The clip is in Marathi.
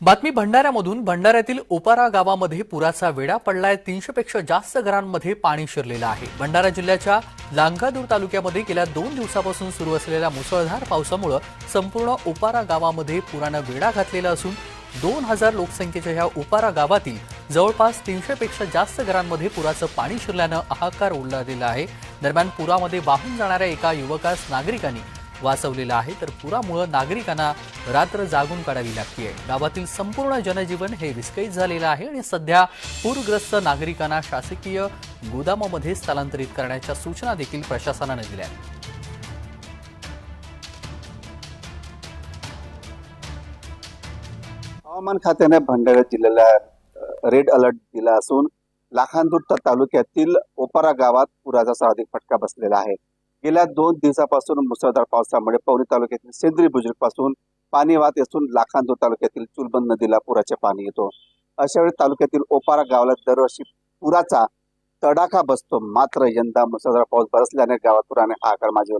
बातमी भंडाऱ्यामधून भंडाऱ्यातील ओपारा गावामध्ये पुराचा वेढा पडलाय. तीनशे पेक्षा जास्त घरांमध्ये पाणी शिरलेलं आहे. भंडारा जिल्ह्याच्या लांगादूर तालुक्यामध्ये गेल्या दोन दिवसापासून सुरू असलेल्या मुसळधार पावसामुळं संपूर्ण ओपारा गावामध्ये पुरानं वेढा घातलेला असून दोन हजार लोकसंख्येच्या ह्या उपारा गावातील जवळपास तीनशे पेक्षा जास्त घरांमध्ये पुराचं पाणी शिरल्यानं हाहाकार उडालेला आहे. दरम्यान पुरामध्ये वाहून जाणाऱ्या एका युवकास नागरिकांनी वाचवलेलं आहे तर पुरामुळं नागरिकांना रात्र जागून काढावी लागतीये. गावातील संपूर्ण जनजीवन हे विस्कळीत झालेलं आहे आणि सध्या पूरग्रस्त नागरिकांना शासकीय गोदामामध्ये स्थलांतरित करण्याच्या सूचना देखील प्रशासनाने दिल्या हवामान खात्याने भंडारा जिल्ह्याला रेड अलर्ट दिला असून लाखांदूर तालुक्यातील ओपारा गावात पुराचा सर्वाधिक फटका बसलेला आहे. गेल्या दोन दिवसापासून मुसळधार पावसामुळे पवनी तालुक्यातील सेंद्री बुजुर्गपासून पाणी वाहत असून लाखांदूर तालुक्यातील चुलबंद नदीला पुराचे पाणी येतो. अशा वेळी तालुक्यातील ओपारा गावाला दरवर्षी पुराचा तडाखा बसतो. मात्र यंदा मुसळधार पाऊस बरसल्याने गावात पुराने हाहाकार माजवला